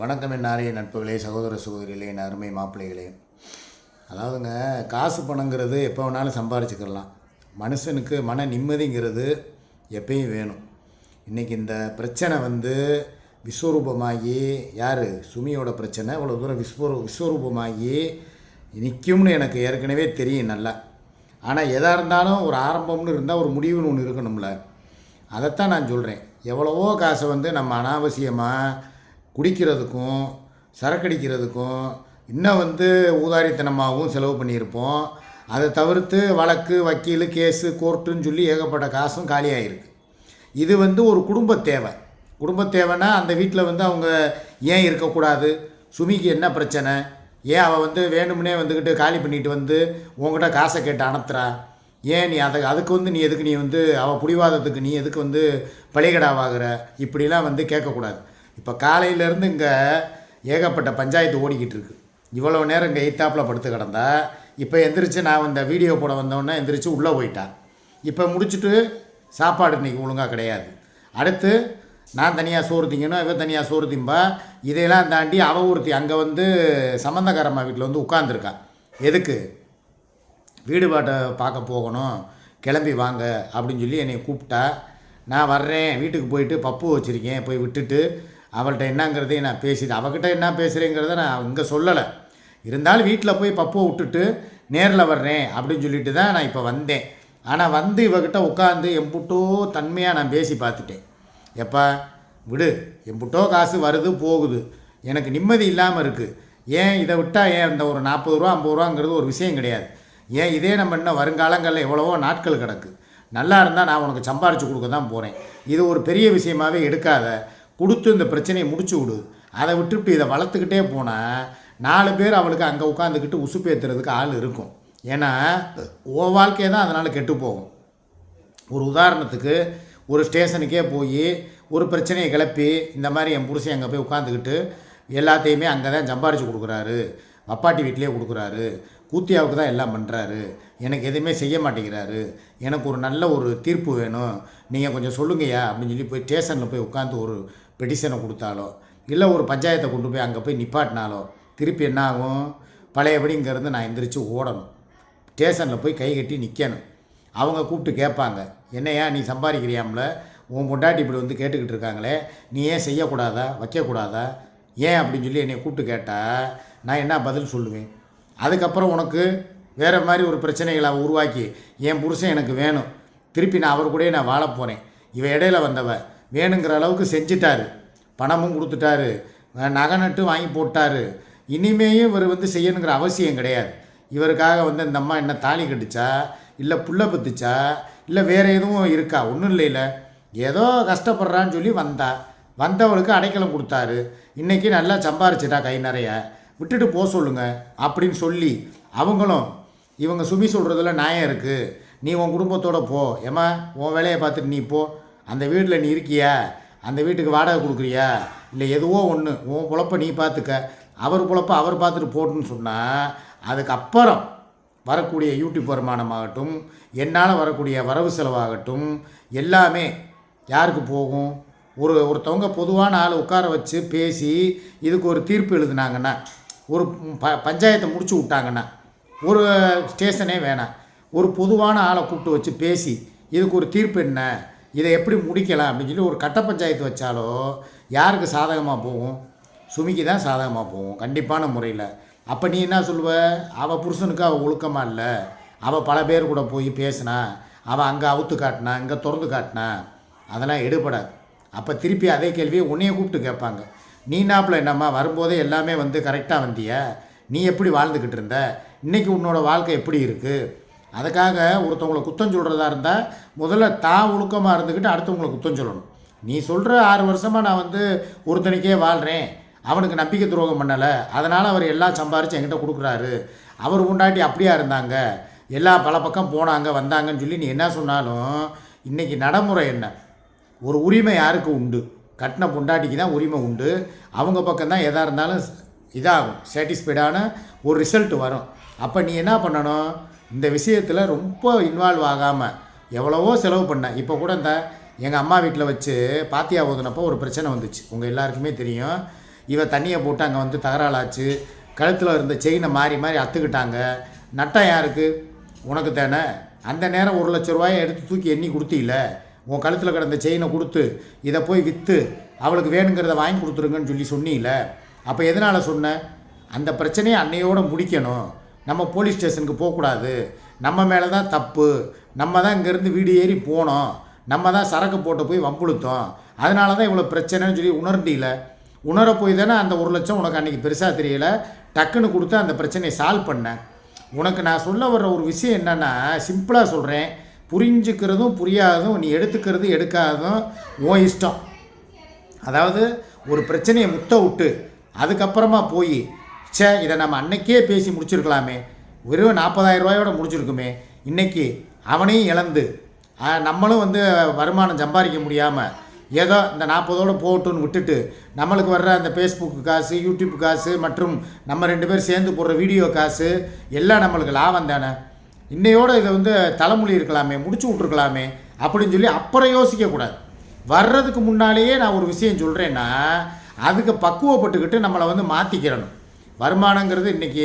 வணக்கம் என் நாரிய நட்புகளே சகோதர சகோதரிகளே என் அருமை மாப்பிள்ளைகளே. அதாவதுங்க காசு பணங்கிறது எப்போ வேணாலும் சம்பாரிச்சுக்கலாம் மனுஷனுக்கு மன நிம்மதிங்கிறது எப்பயும் வேணும். இன்றைக்கி இந்த பிரச்சனை வந்து விஸ்வரூபமாகி யார்? சுமியோட பிரச்சனை. இவ்வளோ தூரம் விஸ்வரூ விஸ்வரூபமாகி நிற்கும்னு எனக்கு ஏற்கனவே தெரியும் நல்லா. ஆனால் எதாக இருந்தாலும் ஒரு ஆரம்பம்னு இருந்தால் ஒரு முடிவுன்னு ஒன்று இருக்கணும்ல. அதைத்தான் நான் சொல்கிறேன் எவ்வளவோ காசை வந்து நம்ம அனாவசியமாக குடிக்கிறதுக்கும் சரக்கடிக்கிறதுக்கும் இன்னும் வந்து ஊதாரித்தனமாகவும் செலவு பண்ணியிருப்போம். அதை தவிர்த்து வழக்கு வக்கீல் கேஸு கோர்ட்டுன்னு சொல்லி ஏகப்பட்ட காசும் காலியாகிருக்கு இது வந்து ஒரு குடும்ப தேவை. குடும்ப தேவைன்னா அந்த வீட்டில் வந்து அவங்க ஏன் இருக்கக்கூடாது? சுமிக்கு என்ன பிரச்சனை? ஏன் அவள் வந்து வேணும்னே வந்துக்கிட்டு காலி பண்ணிட்டு வந்து உங்ககிட்ட காசை கேட்டு அனுப்புறா? ஏன் நீ அதை அதுக்கு வந்து நீ எதுக்கு நீ வந்து அவள் பிடிவாதத்துக்கு நீ எதுக்கு வந்து பழிகடாவாகிற இப்படிலாம் வந்து கேட்கக்கூடாது. இப்போ காலையிலேருந்து இங்கே ஏகப்பட்ட பஞ்சாயத்து ஓடிக்கிட்டு இருக்கு. இவ்வளோ நேரம் இங்கே எய்த்தாப்பில் படுத்து கிடந்தா இப்போ எந்திரிச்சு நான் இந்த வீடியோ போட வந்தோடனே எந்திரிச்சு உள்ளே போயிட்டான் இப்போ முடிச்சுட்டு சாப்பாடு இன்றைக்கி ஒழுங்காக கிடையாது. அடுத்து நான் தனியாக சோறு திங்கணும் இவன் தனியாக சோறு திம்பா. இதையெல்லாம் தாண்டி அவ ஒருத்தி அங்கே வந்து சம்மந்தக்காரம்மா வீட்டில் வந்து உட்காந்துருக்கா எதுக்கு? வீடு பாட்டை பார்க்க போகணும் கிளம்பி வாங்க அப்படின்னு சொல்லி என்னை கூப்பிட்டா. நான் வர்றேன் வீட்டுக்கு போயிட்டு பப்பு வச்சுருக்கேன் போய் விட்டுட்டு அவள்கிட்ட என்னங்கிறதையும் நான் பேசிட்டு அவகிட்ட என்ன பேசுகிறேங்கிறத நான் இங்கே சொல்லலை. இருந்தாலும் வீட்டில் போய் பப்புவை விட்டுட்டு நேரில் வர்றேன் அப்படின்னு சொல்லிட்டு தான் நான் இப்போ வந்தேன். ஆனால் வந்து இவகிட்ட உட்காந்து எம்புட்டோ தன்மையாக நான் பேசி பார்த்துட்டேன். எப்பா விடு எம்புட்டோ காசு வருது போகுது. எனக்கு நிம்மதி இல்லாமல் இருக்குது ஏன் இதை விட்டால் ஏன் இந்த ஒரு நாற்பது ரூபா ஐம்பது ரூபாங்கிறது ஒரு விஷயம் கிடையாது. ஏன் இதே நம்ம இன்னும் வருங்காலங்களில் எவ்வளவோ நாட்கள் கிடக்கு. நல்லா இருந்தால் நான் உனக்கு சம்பாரித்து கொடுக்க தான் போகிறேன் இது ஒரு பெரிய விஷயமாவே எடுக்காத. கொடுத்து இந்த பிரச்சனையை முடிச்சு விடு. அதை விட்டுவிட்டு இதை வளர்த்துக்கிட்டே போனால் நாலு பேர் அவளுக்கு அங்கே உட்காந்துக்கிட்டு உசுப்பேத்துறதுக்கு ஆள் இருக்கும். ஏன்னா ஓ வாழ்க்கையை தான் அதனால் கெட்டு போகும். ஒரு உதாரணத்துக்கு ஒரு ஸ்டேஷனுக்கே போய் ஒரு பிரச்சனையை கிளப்பி இந்த மாதிரி என் புருஷன் அங்கே போய் உட்காந்துக்கிட்டு எல்லாத்தையுமே அங்கே தான் சம்பாரித்து கொடுக்குறாரு. அப்பாட்டி வீட்டிலே கொடுக்குறாரு. கூத்தியாவுக்கு தான் எல்லாம் பண்ணுறாரு எனக்கு எதுவுமே செய்ய மாட்டேங்கிறாரு. எனக்கு ஒரு நல்ல ஒரு தீர்ப்பு வேணும். நீங்கள் கொஞ்சம் சொல்லுங்கய்யா அப்படின்னு சொல்லி போய் ஸ்டேஷனில் போய் உட்காந்து ஒரு பெட்டிஷனை கொடுத்தாலோ இல்லை ஒரு பஞ்சாயத்தை கொண்டு போய் அங்கே போய் நிப்பாட்டினாலோ திருப்பி என்ன ஆகும் பழையபடி இங்கேருந்து நான் எந்திரிச்சு ஓடணும். ஸ்டேஷனில் போய் கை கட்டி நிற்கணும். அவங்க கூப்பிட்டு கேட்பாங்க என்னையா நீ சம்பாதிக்கிறியாம்ல? உன் பொண்டாட்டி இப்படி வந்து கேட்டுக்கிட்டு இருக்காங்களே நீ ஏன் செய்யக்கூடாதா? வைக்கக்கூடாதா? ஏன் அப்படின்னு சொல்லி என்னை கூப்பிட்டு கேட்டால் நான் என்ன பதில் சொல்லுவேன்? அதுக்கப்புறம் உனக்கு வேறு மாதிரி ஒரு பிரச்சனைகளை உருவாக்கி என் புருஷன் எனக்கு வேணும். திருப்பி நான் அவர் கூடயே நான் வாழ போகிறேன் இடையில வந்தவ வேணுங்கிற அளவுக்கு செஞ்சிட்டாரு. பணமும் கொடுத்துட்டாரு. நகை நட்டு வாங்கி போட்டாரு. இனிமேயும் இவர் வந்து செய்யணுங்கிற அவசியம் கிடையாது. இவருக்காக வந்து இந்த அம்மா என்ன தாலி கட்டுச்சா? இல்லை புள்ள பத்துச்சா? இல்லை வேறு எதுவும் இருக்கா? ஒன்றும் இல்லைல்ல ஏதோ கஷ்டப்படுறான்னு சொல்லி வந்தா. வந்தவளுக்கு அடைக்கலம் கொடுத்தாரு. இன்றைக்கி நல்லா சம்பாரிச்சிட்டா கை நிறைய. விட்டுட்டு போக சொல்லுங்க. அப்படின்னு சொல்லி அவங்களும் இவங்க சுமி சொல்கிறதுல நியாயம் இருக்குது நீ உன் குடும்பத்தோடு போ. ஏம்மா உன் வேலையை பார்த்துட்டு நீ போ. அந்த வீட்டில் நீ இருக்கியா? அந்த வீட்டுக்கு வாடகை கொடுக்குறியா? இல்லை எதுவோ ஒன்று உன் பொழப்ப நீ பார்த்துக்க. அவர் பொழப்ப அவர் பார்த்துட்டு போட்டுன்னு சொன்னால் அதுக்கப்புறம் வரக்கூடிய யூடியூப் வருமானமாகட்டும் என்னால் வரக்கூடிய வரவு செலவாகட்டும் எல்லாமே யாருக்கு போகும்? ஒரு ஒருத்தவங்க பொதுவான ஆளை உட்கார வச்சு பேசி இதுக்கு ஒரு தீர்ப்பு எழுதுனாங்கன்னா ஒரு ப பஞ்சாயத்தை முடிச்சு விட்டாங்கன்னா ஒரு ஸ்டேஷனே வேணாம். ஒரு பொதுவான ஆளை கூப்பிட்டு வச்சு பேசி இதுக்கு ஒரு தீர்ப்பு என்ன? இதை எப்படி முடிக்கலாம் அப்படின்னு சொல்லி ஒரு கட்ட பஞ்சாயத்து வச்சாலோ யாருக்கு சாதகமாக போகும்? சுமிக்கு தான் சாதகமாக போகும் கண்டிப்பான முறையில். அப்போ நீ என்ன சொல்லுவ? அவள் புருஷனுக்கு அவள் ஒழுக்கமாக இல்லை. அவள் பல பேர் கூட போய் பேசினா அவள் அங்கே அவுத்து காட்டினா இங்கே திறந்து காட்டினா அதெல்லாம் எடுபடாது. அப்போ திருப்பி அதே கேள்வியை உன்னைய கூப்பிட்டு கேட்பாங்க. நீ நாப்பில் என்னம்மா வரும்போதே எல்லாமே வந்து கரெக்டாக வந்திய? நீ எப்படி வாழ்ந்துக்கிட்டு இருந்த? இன்றைக்கி உன்னோட வாழ்க்கை எப்படி இருக்குது அதுக்காக ஒருத்தவங்களை குத்தம் சொல்கிறதா இருந்தால் முதல்ல தான் ஒழுக்கமாக இருந்துக்கிட்டு அடுத்தவங்களை குத்தம் சொல்லணும். நீ சொல்கிற ஆறு வருஷமாக நான் வந்து ஒருத்தனுக்கே வாழ்கிறேன் அவனுக்கு நம்பிக்கை துரோகம் பண்ணலை. அதனால் அவர் எல்லாம் சம்பாரித்து என்கிட்ட கொடுக்குறாரு. அவர் உண்டாட்டி அப்படியா இருந்தாங்க? எல்லா பல பக்கம் போனாங்க வந்தாங்கன்னு சொல்லி நீ என்ன சொன்னாலும் இன்றைக்கி நடைமுறை என்ன? ஒரு உரிமை யாருக்கு உண்டு? கட்டின பொண்டாட்டிக்கு தான் உரிமை உண்டு. அவங்க பக்கம் தான் எதாக இருந்தாலும் இதாகும். சாட்டிஸ்ஃபைடான ஒரு ரிசல்ட் வரும். அப்போ நீ என்ன பண்ணணும்? இந்த விஷயத்தில் ரொம்ப இன்வால்வ் ஆகாமல் எவ்வளவோ செலவு பண்ணேன். இப்போ கூட இந்த எங்கள் அம்மா வீட்டில் வச்சு பாத்தியா ஊதுனப்போ ஒரு பிரச்சனை வந்துச்சு. உங்கள் எல்லாருக்குமே தெரியும். இவ தண்ணியை போட்டு அங்கே வந்து தகராளாச்சு. கழுத்தில் இருந்த செயினை மாறி மாறி அத்துக்கிட்டாங்க. நட்டம் யாருக்கு? உனக்கு தானே. அந்த நேரம் ஒரு லட்ச ரூபாயை எடுத்து தூக்கி எண்ணி கொடுத்தீல. உன் கழுத்தில் கிடந்த செயினை கொடுத்து இதை போய் விற்று அவளுக்கு வேணுங்கிறத வாங்கி கொடுத்துருங்கன்னு சொல்லி சொன்னீல. அப்போ எதனால் சொன்ன? அந்த பிரச்சனையை அன்னையோடு முடிக்கணும். நம்ம போலீஸ் ஸ்டேஷனுக்கு போகக்கூடாது. நம்ம மேலே தான் தப்பு. நம்ம தான் இங்கேருந்து வீடு ஏறி போனோம். நம்ம தான் சரக்கு போட்டு போய் வம்புழுத்தோம். அதனால தான் இவ்வளோ பிரச்சனைன்னு சொல்லி உணர்ந்தீல உணர போய் தானே அந்த ஒரு லட்சம் உனக்கு அன்றைக்கி பெருசாக தெரியல. டக்குன்னு கொடுத்து அந்த பிரச்சனையை சால்வ் பண்ணேன் உனக்கு நான் சொல்ல வர்ற ஒரு விஷயம் என்னென்னா சிம்பிளாக சொல்கிறேன் புரிஞ்சுக்கிறதும் புரியாததும் நீ எடுத்துக்கிறது எடுக்காததும் உன் இஷ்டம். அதாவது ஒரு பிரச்சனையை முத்த விட்டு அதுக்கப்புறமா போய் ச்சே இதை நம்ம அன்னைக்கே பேசி முடிச்சிருக்கலாமே. வெறும் நாற்பதாயிரம் ரூபாயோட முடிச்சிருக்குமே இன்றைக்கி அவனையும் இழந்து நம்மளும் வந்து வருமானம் சம்பாதிக்க முடியாமல் ஏதோ இந்த நாற்பதோடு போகட்டுன்னு விட்டுட்டு நம்மளுக்கு வர்ற அந்த ஃபேஸ்புக் காசு யூடியூப் காசு மற்றும் நம்ம ரெண்டு பேர் சேர்ந்து போடுற வீடியோ காசு எல்லாம் நம்மளுக்கு லாபம் தானே. இன்னையோடு இதை வந்து தலைமொழி இருக்கலாமே முடிச்சு விட்ருக்கலாமே அப்படின்னு சொல்லி அப்புறம் யோசிக்கக்கூடாது வர்றதுக்கு முன்னாலேயே நான் ஒரு விஷயம் சொல்கிறேன்னா அதுக்கு பக்குவப்பட்டுக்கிட்டு நம்மளை வந்து மாற்றிக்கிறணும் வருமானங்கிறது இன்றைக்கி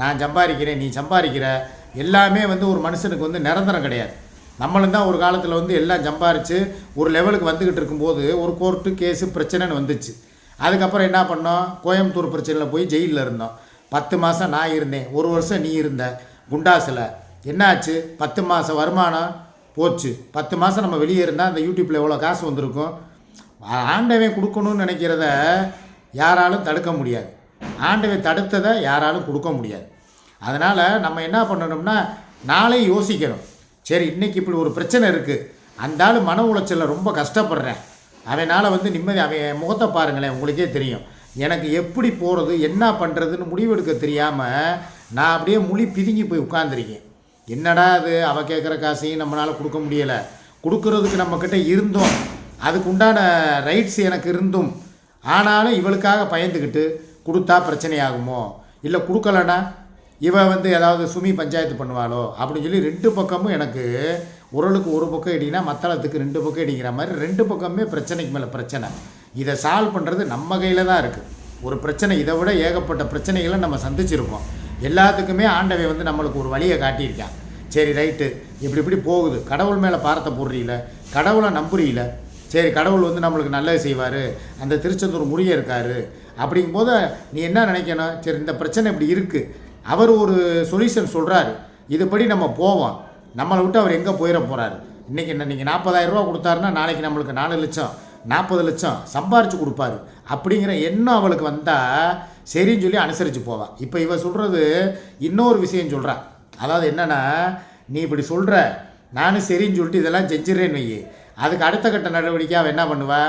நான் சம்பாதிக்கிறேன் நீ சம்பாதிக்கிற எல்லாமே வந்து ஒரு மனுஷனுக்கு வந்து நிரந்தரம் கிடையாது. நம்மளும் தான் ஒரு காலத்தில் வந்து எல்லாம் சம்பாரித்து ஒரு லெவலுக்கு வந்துக்கிட்டு இருக்கும்போது ஒரு கோர்ட்டு கேஸு பிரச்சனைன்னு வந்துச்சு. அதுக்கப்புறம் என்ன பண்ணோம்? கோயம்புத்தூர் பிரச்சனையில் போய் ஜெயிலில் இருந்தோம். பத்து மாதம் நான் இருந்தேன். ஒரு வருஷம் நீ இருந்த. குண்டாஸில் என்னாச்சு? பத்து மாதம் வருமானம் போச்சு. பத்து மாதம் நம்ம வெளியே இருந்தால் அந்த யூடியூப்பில் எவ்வளோ காசு வந்திருக்கும்? ஆண்டவன் கொடுக்கணும்னு நினைக்கிறத யாராலும் தடுக்க முடியாது. ஆண்டவன் தடுத்ததை யாராலும் கொடுக்க முடியாது. அதனால் நம்ம என்ன பண்ணணும்னா நாளே யோசிக்கணும். சரி இன்னைக்கு இப்படி ஒரு பிரச்சனை இருக்குது அந்த ஆள் மன உளைச்சலில் ரொம்ப கஷ்டப்படுறேன். அவனால் வந்து நிம்மதி அவன் முகத்தை பாருங்களேன் உங்களுக்கே தெரியும். எனக்கு எப்படி போகிறது என்ன பண்ணுறதுன்னு முடிவெடுக்க தெரியாமல் நான் அப்படியே முழி பிதுங்கி போய் உட்காந்துருக்கேன் என்னடா அது? அவள் கேட்குற காசையும் நம்மளால் கொடுக்க முடியலை. கொடுக்கறதுக்கு நம்மக்கிட்ட இருந்தோம். அதுக்கு உண்டான ரைட்ஸ் எனக்கு இருந்தும். ஆனாலும் இவளுக்காக பயந்துக்கிட்டு கொடுத்தா பிரச்சனையாகுமோ? இல்லை கொடுக்கலனா? இவ வந்து ஏதாவது சுமி பஞ்சாயத்து பண்ணுவாளோ? அப்படின்னு சொல்லி ரெண்டு பக்கமும் எனக்கு உரலுக்கு ஒரு பக்கம் இடினா மத்தளத்துக்கு ரெண்டு பக்கம் இடிங்கிற மாதிரி ரெண்டு பக்கமே பிரச்சனைக்கு மேலே பிரச்சனை. இதை சால்வ் பண்ணுறது நம்ம கையில் தான் இருக்குது ஒரு பிரச்சனை இதை விட ஏகப்பட்ட பிரச்சனைகளை நம்ம சந்திச்சிருப்போம் எல்லாத்துக்குமே ஆண்டவை வந்து நம்மளுக்கு ஒரு வழியை காட்டியிருக்கான். சரி ரைட்டு. இப்படி இப்படி போகுது. கடவுள் மேலே பாரத்தை போடுறீல? கடவுளை நம்புறீல? சரி கடவுள் வந்து நம்மளுக்கு நல்லது செய்வார். அந்த திருச்செந்தூர் முருகன் இருக்கார். அப்படிங்கும்போது நீ என்ன நினைக்கணும்? சரி இந்த பிரச்சனை இப்படி இருக்குது அவர் ஒரு சொல்யூஷன் சொல்கிறாரு இதுபடி நம்ம போவோம். நம்மளை விட்டு அவர் எங்கே போயிட போகிறாரு இன்றைக்கி நீங்கள் நாற்பதாயிரம் ரூபா கொடுத்தாருன்னா நாளைக்கு நம்மளுக்கு நாலு லட்சம் நாற்பது லட்சம் சம்பாரித்து கொடுப்பாரு. அப்படிங்கிற எண்ணம் அவளுக்கு வந்தால் சரின்னு சொல்லி அனுசரித்து போவாள் இப்போ இவ சொல்கிறது இன்னொரு விஷயம் சொல்கிறான் அதாவது என்னென்னா நீ இப்படி சொல்கிற நானும் சரின்னு சொல்லிட்டு இதெல்லாம் செஞ்சிடறேன்னு வையே. அதுக்கு அடுத்த கட்ட நடவடிக்கை அவன் என்ன பண்ணுவா?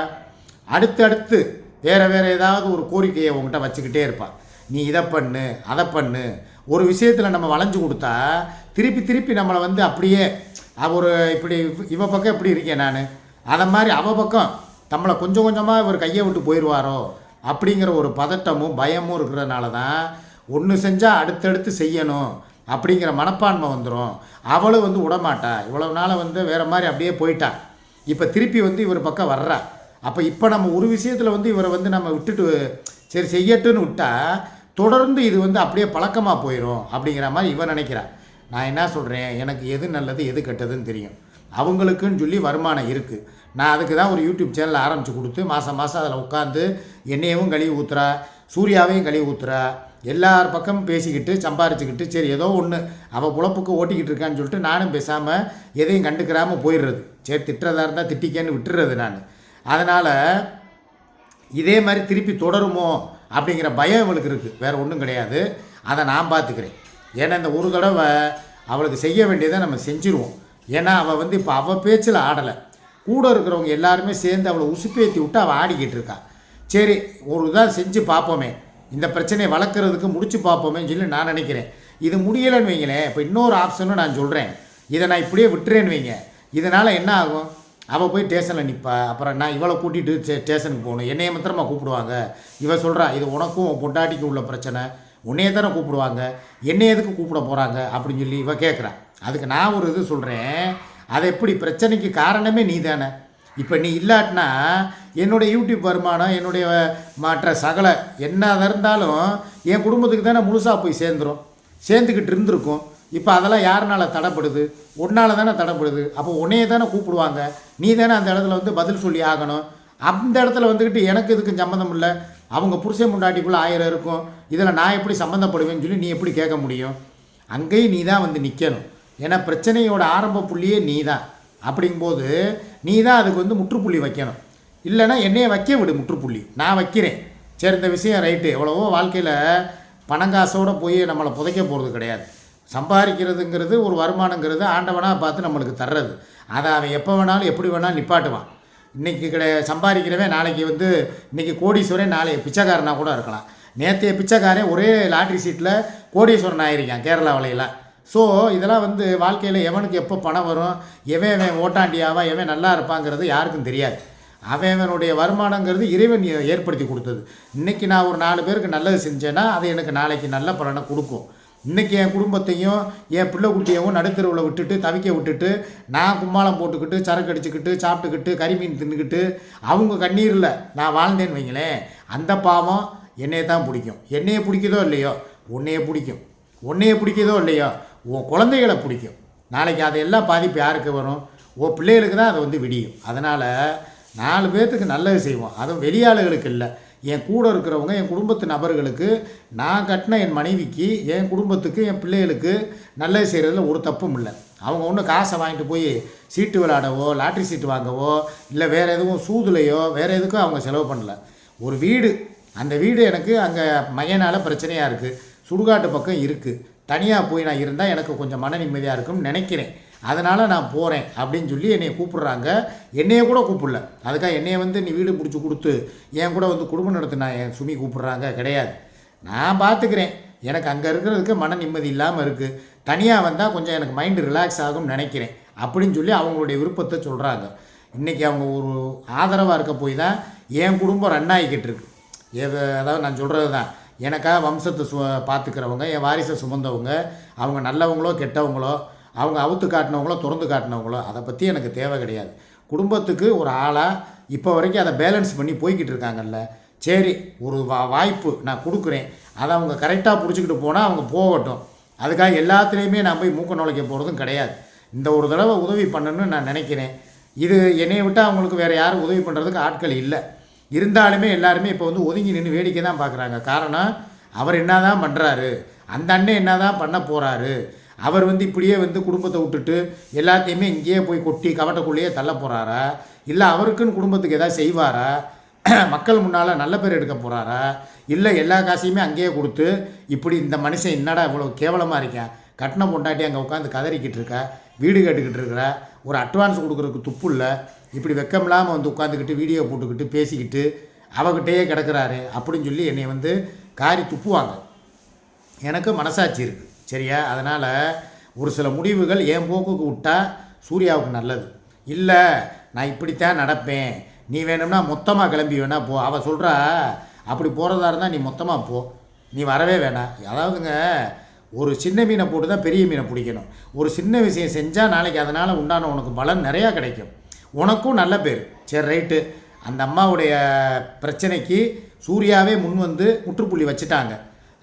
அடுத்தடுத்து வேறு வேறு ஏதாவது ஒரு கோரிக்கையை உங்ககிட்ட வச்சுக்கிட்டே இருப்பாள் நீ இதை பண்ணு அதை பண்ணு. ஒரு விஷயத்தில் நம்ம வளைஞ்சு கொடுத்தா திருப்பி திருப்பி நம்மளை வந்து அப்படியே ஒரு இப்படி இவ பக்கம் எப்படி இருக்கேன் நான்? அதை மாதிரி அவ பக்கம் நம்மளை கொஞ்சம் கொஞ்சமாக இவர் கையை விட்டு போயிடுவாரோ அப்படிங்கிற ஒரு பதட்டமும் பயமும் இருக்கிறதுனால தான் ஒன்று செஞ்சால் அடுத்தடுத்து செய்யணும் அப்படிங்கிற மனப்பான்மை வந்துடும் அவளும் வந்து விடமாட்டா. இவ்வளவு நாள் வந்து வேறு மாதிரி அப்படியே போயிட்டா. இப்போ திருப்பி வந்து இவர் பக்கம் வர்றா. அப்போ இப்போ நம்ம ஒரு விஷயத்தில் வந்து இவரை வந்து நம்ம விட்டுட்டு சரி செய்யட்டுன்னு விட்டா தொடர்ந்து இது வந்து அப்படியே பழக்கமாக போயிடும் அப்படிங்கிற மாதிரி இவன் நினைக்கிறான் நான் என்ன சொல்கிறேன் எனக்கு எது நல்லது எது கெட்டதுன்னு தெரியும். அவங்களுக்குன்னு சொல்லி வருமானம் இருக்குது நான் அதுக்கு தான் ஒரு யூடியூப் சேனல் ஆரம்பித்து கொடுத்து மாதம் மாதம் அதில் உட்காந்து என்னையவும் கழுவி ஊத்துறா சூர்யாவையும் கழுவி ஊத்துறா எல்லார் பக்கமும் பேசிக்கிட்டு சம்பாரிச்சுக்கிட்டு சரி ஏதோ ஒன்று அவள் புழப்புக்கு ஓட்டிக்கிட்டு இருக்கான்னு சொல்லிட்டு நானும் பேசாமல் எதையும் கண்டுக்கிறாமல் போயிடுறது. சரி திட்டுறதா இருந்தால் திட்டிக்கேன்னு விட்டுறது நான். அதனால் இதே மாதிரி திருப்பி தொடருமோ அப்படிங்கிற பயம் இவளுக்கு இருக்குது வேறு ஒன்றும் கிடையாது. அதை நான் பார்த்துக்கிறேன். ஏன்னா இந்த ஒரு தடவை அவளுக்கு செய்ய வேண்டியதை நம்ம செஞ்சுருவோம். ஏன்னா அவள் வந்து இப்போ அவள் பேச்சில் ஆடலை. கூட இருக்கிறவங்க எல்லாருமே சேர்ந்து அவளை உசுப்பேற்றி விட்டு அவள் ஆடிக்கிட்டு இருக்கா. சரி ஒரு இதாக செஞ்சு பார்ப்போமே. இந்த பிரச்சனையை வளர்க்குறதுக்கு முடிச்சு பார்ப்போமேன்னு சொல்லி நான் நினைக்கிறேன். இது முடியலைன்னு வைங்களேன். இப்போ இன்னொரு ஆப்ஷனும் நான் சொல்கிறேன் இதை நான் இப்படியே விட்டுறேன்னு வைங்க. இதனால் என்ன ஆகும்? அவள் போய் ஸ்டேஷனில் நிற்பா அப்புறம் நான் இவளை கூட்டிகிட்டு ஸ்டே ஸ்டேஷனுக்கு போகணும். என்னைய மாத்திரமா கூப்பிடுவாங்க? இவ சொல்கிறா இது உனக்கும் பொண்டாட்டிக்கும் உள்ள பிரச்சனை. உன்னைய தானே கூப்பிடுவாங்க? என்னை எதுக்கு கூப்பிட போகிறாங்க அப்படின்னு சொல்லி இவ கேட்குறா அதுக்கு நான் ஒரு இது சொல்கிறேன் அது எப்படி? பிரச்சனைக்கு காரணமே நீ தானே இப்போ நீ இல்லாட்டினா என்னுடைய யூடியூப் வருமானம் என்னுடைய மற்ற சகல என்ன இருந்தாலும் என் குடும்பத்துக்கு தானே முழுசாக போய் சேர்ந்துரும். சேர்ந்துக்கிட்டு இருந்திருக்கும். இப்போ அதெல்லாம் யாருனால தடைப்படுது? உன்னால தானே தடைப்படுது. அப்போ உன்னையே தானே கூப்பிடுவாங்க. நீ தானே அந்த இடத்துல வந்து பதில் சொல்லி ஆகணும். அந்த இடத்துல வந்துக்கிட்டு எனக்கு இதுக்கு சம்மந்தம் இல்லை. அவங்க புருஷன் முண்டாட்டிக்குள்ளே ஆயிரம் இருக்கும். இதில் நான் எப்படி சம்மந்தப்படுவேன்னு சொல்லி நீ எப்படி கேட்க முடியும்? அங்கேயும் நீ தான் வந்து நிற்கணும் ஏன்னா பிரச்சனையோட ஆரம்ப புள்ளியே நீ தான். அப்படிங்கும்போது நீ தான் அதுக்கு வந்து முற்றுப்புள்ளி வைக்கணும். இல்லைன்னா என்னையை வைக்க விடு முற்றுப்புள்ளி. நான் வைக்கிறேன். சரி இந்த விஷயம் ரைட்டு. எவ்வளவோ வாழ்க்கையில் பணங்காசோடு போய் நம்மளை புதைக்க போகிறது கிடையாது. சம்பாதிக்கிறதுங்கிறது ஒரு வருமானங்கிறது ஆண்டவனாக பார்த்து நம்மளுக்கு தர்றது. அதை அவன் எப்போ வேணாலும் எப்படி வேணாலும் நிப்பாட்டுவான். இன்றைக்கி கிடை சம்பாதிக்கிறவன் நாளைக்கு வந்து இன்றைக்கி கோடீஸ்வரன் நாளைக்கு பிச்சைக்காரனாக கூட இருக்கலாம். நேற்றைய பிச்சைக்காரன் ஒரே லாட்ரி சீட்டில் கோடீஸ்வரன் ஆயிருக்கான் கேரளா வலையில். ஸோ இதெல்லாம் வந்து வாழ்க்கையில் எவனுக்கு எப்போ பணம் வரும் எவன் எவன் ஓட்டாண்டியாவா எவன் நல்லா இருப்பாங்கிறது யாருக்கும் தெரியாது. அவன் அவனுடைய வருமானங்கிறது இறைவன் ஏற்படுத்தி கொடுத்தது. இன்றைக்கி நான் ஒரு நாலு பேருக்கு நல்லது செஞ்சேன்னா அது எனக்கு நாளைக்கு நல்ல பலனை கொடுக்கும். இன்றைக்கி என் குடும்பத்தையும் என் பிள்ளை குட்டியவும் நடுத்தருவில் விட்டுட்டு தவிக்க விட்டுட்டு நான் கும்மாளம் போட்டுக்கிட்டு சரக்கு அடிச்சுக்கிட்டு சாப்பிட்டுக்கிட்டு கறிமீன் தின்னுக்கிட்டு அவங்க கண்ணீரில் நான் வாழ்ந்தேன்னு வைங்களேன் அந்த பாவம் என்னைய தான் பிடிக்கும். என்னைய பிடிக்குதோ இல்லையோ உன்னைய பிடிக்கும். உன்னைய பிடிக்குதோ இல்லையோ உன் குழந்தைகளை பிடிக்கும். நாளைக்கு அதையெல்லாம் பாதிப்பு யாருக்கு வரும்? உன் பிள்ளைகளுக்கு தான் அதை வந்து விடியும். அதனால் நாலு பேர்த்துக்கு நல்லது செய்வோம். அதுவும் வெளியாளுகளுக்கு இல்லை. என் கூட இருக்கிறவங்க என் குடும்பத்து நபர்களுக்கு நான் கட்டின என் மனைவிக்கு என் குடும்பத்துக்கு என் பிள்ளைகளுக்கு நல்லது செய்கிறதுல ஒரு தப்பும் இல்லை. அவங்க ஒன்றும் காசை வாங்கிட்டு போய் சீட்டு விளையாடவோ லாட்ரி சீட்டு வாங்கவோ இல்லை வேறு எதுவும் சூதுலையோ வேறு எதுக்கும் அவங்க செலவு பண்ணல. ஒரு வீடு அந்த வீடு எனக்கு அங்கே மையனால் பிரச்சனையாக இருக்குது சுடுகாட்டு பக்கம் இருக்குது தனியாக போய் நான் இருந்தால் எனக்கு கொஞ்சம் மன நிம்மதியாக இருக்கும்னு நினைக்கிறேன். அதனால் நான் போகிறேன் அப்படின்னு சொல்லி என்னை கூப்பிட்றாங்க. என்னைய கூட கூப்பிடல. அதுக்காக என்னையை வந்து நீ வீடு பிடிச்சி கொடுத்து என் கூட வந்து குடும்பம் நடத்தினா என் சுமி கூப்பிட்றாங்க. கிடையாது. நான் பார்த்துக்கிறேன் எனக்கு அங்கே இருக்கிறதுக்கு மன நிம்மதி இல்லாமல் இருக்குது தனியாக வந்தால் கொஞ்சம் எனக்கு மைண்டு ரிலாக்ஸ் ஆகும்னு நினைக்கிறேன். அப்படின்னு சொல்லி அவங்களுடைய விருப்பத்தை சொல்கிறாங்க இன்றைக்கி அவங்க ஒரு ஆதரவாக இருக்க போய் தான் என் குடும்பம் ரன் ஆகிக்கிட்டு இருக்கு. எது அதாவது நான் சொல்கிறது தான் எனக்காக வம்சத்தை சு பார்த்துக்கிறவங்க என் வாரிசை சுமந்தவங்க அவங்க நல்லவங்களோ கெட்டவங்களோ அவங்க அவுத்து காட்டினவங்களோ திறந்து காட்டினவங்களோ அதை பற்றி எனக்கு தேவை கிடையாது. குடும்பத்துக்கு ஒரு ஆளாக இப்போ வரைக்கும் அதை பேலன்ஸ் பண்ணி போய்கிட்டு இருக்காங்கல்ல சரி ஒரு வா வாய்ப்பு நான் கொடுக்குறேன். அதை அவங்க கரெக்டாக பிடிச்சிக்கிட்டு போனால் அவங்க போகட்டும். அதுக்காக எல்லாத்துலேயுமே நான் போய் மூக்க நுழைக்க போகிறதும் கிடையாது. இந்த ஒரு தடவை உதவி பண்ணணும்னு நான் நினைக்கிறேன். இது என்னையை விட்டால் அவங்களுக்கு வேறு யாரும் உதவி பண்ணுறதுக்கு ஆட்கள் இல்லை. இருந்தாலுமே எல்லாருமே இப்போ வந்து ஒதுங்கி நின்று வேடிக்கை தான் பார்க்குறாங்க காரணம் அவர் என்ன தான் பண்ணுறாரு அந்த அண்ணன் என்ன தான் பண்ண போகிறாரு அவர் வந்து இப்படியே வந்து குடும்பத்தை விட்டுட்டு எல்லாத்தையுமே இங்கேயே போய் கொட்டி கவட்டக்குள்ளேயே தள்ள போகிறாரா இல்லை அவருக்குன்னு குடும்பத்துக்கு ஏதாவது செய்வாரா? மக்கள் முன்னால் நல்ல பேர் எடுக்க போகிறாரா இல்லை எல்லா காசையுமே அங்கேயே கொடுத்து இப்படி இந்த மனுஷன் என்னடா இவ்வளோ கேவலமாக இருக்கேன்? கட்டின பொண்டாட்டி அங்கே உட்காந்து கதறிக்கிட்டு இருக்க? வீடு கட்டுக்கிட்டு இருக்கிற? ஒரு அட்வான்ஸ் கொடுக்குறதுக்கு துப்பு இல்லை. இப்படி வெக்கம் இல்லாமல் வந்து உட்காந்துக்கிட்டு வீடியோ போட்டுக்கிட்டு பேசிக்கிட்டு அவகிட்டேயே கிடக்குறாரு அப்படின்னு சொல்லி என்னை வந்து காரி துப்புவாங்க. எனக்கு மனசாட்சி இருக்குது சரியா? அதனால் ஒரு சில முடிவுகள் என் போக்குக்கு விட்டால் சூர்யாவுக்கு நல்லது. இல்லை நான் இப்படித்தான் நடப்பேன். நீ வேணும்னா மொத்தமாக கிளம்பி வேணா போ. அவள் சொல்கிறா அப்படி போகிறதா இருந்தால் நீ மொத்தமாக போ. நீ வரவே வேணாம் அதாவதுங்க ஒரு சின்ன மீனை போட்டு தான் பெரிய மீனை பிடிக்கணும். ஒரு சின்ன விஷயம் செஞ்சால் நாளைக்கு அதனால் உண்டான உனக்கு பலன் நிறையா கிடைக்கும். உனக்கும் நல்ல பேர். சரி ரைட்டு. அந்த அம்மாவுடைய பிரச்சனைக்கு சூர்யாவே முன் வந்து முற்றுப்புள்ளி வச்சுட்டாங்க.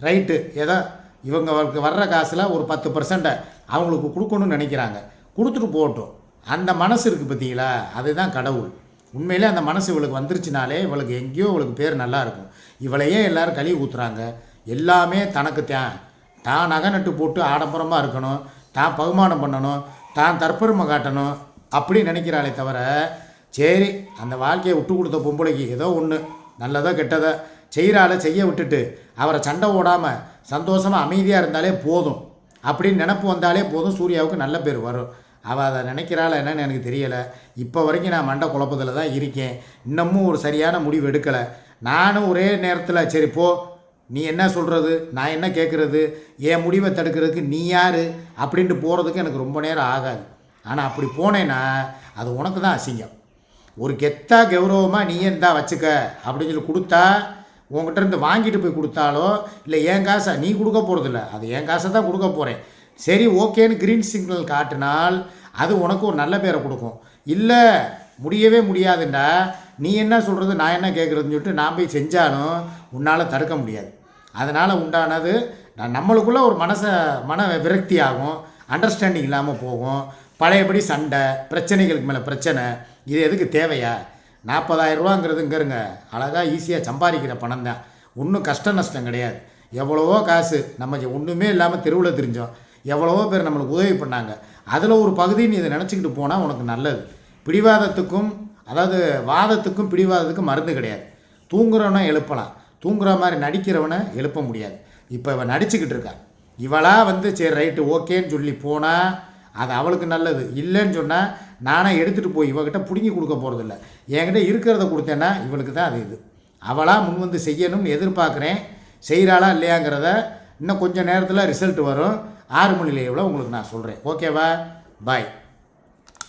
ரைட்டு. ஏதோ இவங்களுக்கு வர்ற காசில் ஒரு பத்து பர்சண்ட்டை அவங்களுக்கு கொடுக்கணும்னு நினைக்கிறாங்க. கொடுத்துட்டு போகட்டும். அந்த மனசு இருக்குது பார்த்தீங்களா? அதுதான் கடவுள். உண்மையிலே அந்த மனசு இவளுக்கு வந்துருச்சுனாலே இவளுக்கு எங்கேயோ இவளுக்கு பேர் நல்லா இருக்கும். இவளையே எல்லாரும் கழுவி ஊற்றுறாங்க எல்லாமே தனக்கு தான் தான் நகை நட்டு போட்டு ஆடம்பரமாக இருக்கணும். தான் பகுமானம் பண்ணணும். தான் தற்பெருமை காட்டணும் அப்படி நினைக்கிறாளே தவிர சரி அந்த வாழ்க்கையை விட்டு கொடுத்த பொம்பளைக்கு ஏதோ ஒன்று நல்லதோ கெட்டதோ செய்கிறாள செய்ய விட்டுட்டு அவரை சண்டை ஓடாமல் சந்தோஷமாக அமைதியாக இருந்தாலே போதும். அப்படின்னு நினப்பு வந்தாலே போதும். சூர்யாவுக்கு நல்ல பேர் வரும். அவள் அதை நினைக்கிறாள் என்னன்னு எனக்கு தெரியலை. இப்போ வரைக்கும் நான் மண்டை குழப்பத்தில் தான் இருக்கேன். இன்னமும் ஒரு சரியான முடிவு எடுக்கலை. நானும் ஒரே நேரத்தில் சரி போ நீ என்ன சொல்கிறது நான் என்ன கேட்குறது என் முடிவை தடுக்கிறதுக்கு நீ யார்? அப்படின்ட்டு போகிறதுக்கு எனக்கு ரொம்ப நேரம் ஆகாது. ஆனால் அப்படி போனேன்னா அது உனக்கு தான் அசிங்கம். ஒரு கெத்தா கௌரவமாக நீ இருந்தால் வச்சுக்க? அப்படின்னு சொல்லி கொடுத்தா உங்ககிட்ட இருந்து வாங்கிட்டு போய் கொடுத்தாலோ இல்லை என் காசை நீ கொடுக்க போகிறதில்ல அது என் காசை தான் கொடுக்க போகிறேன் சரி ஓகேன்னு க்ரீன் சிக்னல் காட்டினால் அது உனக்கு ஒரு நல்ல பேரை கொடுக்கும். இல்லை முடியவே முடியாதுண்டா நீ என்ன சொல்கிறது நான் என்ன கேட்குறதுன்னு சொல்லிட்டு நான் போய் செஞ்சாலும் உன்னால் தடுக்க முடியாது. அதனால் உண்டானது நான் ஒரு மனசை மன விரக்தி ஆகும் அண்டர்ஸ்டாண்டிங் இல்லாமல் போகும். பழையபடி சண்டை பிரச்சனைகளுக்கு மேலே பிரச்சனை இது எதுக்கு தேவையா? நாற்பதாயிரம் ரூபாங்கிறது இங்கேருங்க அழகாக ஈஸியாக சம்பாதிக்கிற பணம் தான். ஒன்றும் கஷ்ட நஷ்டம் கிடையாது. எவ்வளவோ காசு நம்ம ஒன்றுமே இல்லாமல் தெருவில் தெரிஞ்சோம். எவ்வளவோ பேர் நம்மளுக்கு உதவி பண்ணாங்க. அதில் ஒரு பகுதி நீ இதை நினச்சிக்கிட்டு போனால் உனக்கு நல்லது. பிடிவாதத்துக்கும் அதாவது வாதத்துக்கும் பிடிவாதத்துக்கும் மருந்து கிடையாது. தூங்குறவனை எழுப்பலாம். தூங்குற மாதிரி நடிக்கிறவனை எழுப்ப முடியாது. இப்போ இவன் நடிச்சுக்கிட்டு இருக்கான். இவளா வந்து சரி ரைட்டு ஓகேன்னு சொல்லி போனால் அது அவளுக்கு நல்லது. இல்லைன்னு சொன்னால் நானே எடுத்துகிட்டு போய் இவகிட்ட பிடுங்கி கொடுக்க போகிறதில்ல என்கிட்ட இருக்கிறத கொடுத்தேன்னா இவளுக்கு தான் அது இது. அவளாக முன் வந்து செய்யணும்னு எதிர்பார்க்குறேன். செய்கிறாளா இல்லையாங்கிறத இன்னும் கொஞ்சம் நேரத்தில் ரிசல்ட் வரும். ஆறு மணி லைவில் உங்களுக்கு நான் சொல்கிறேன் ஓகேவா பாய்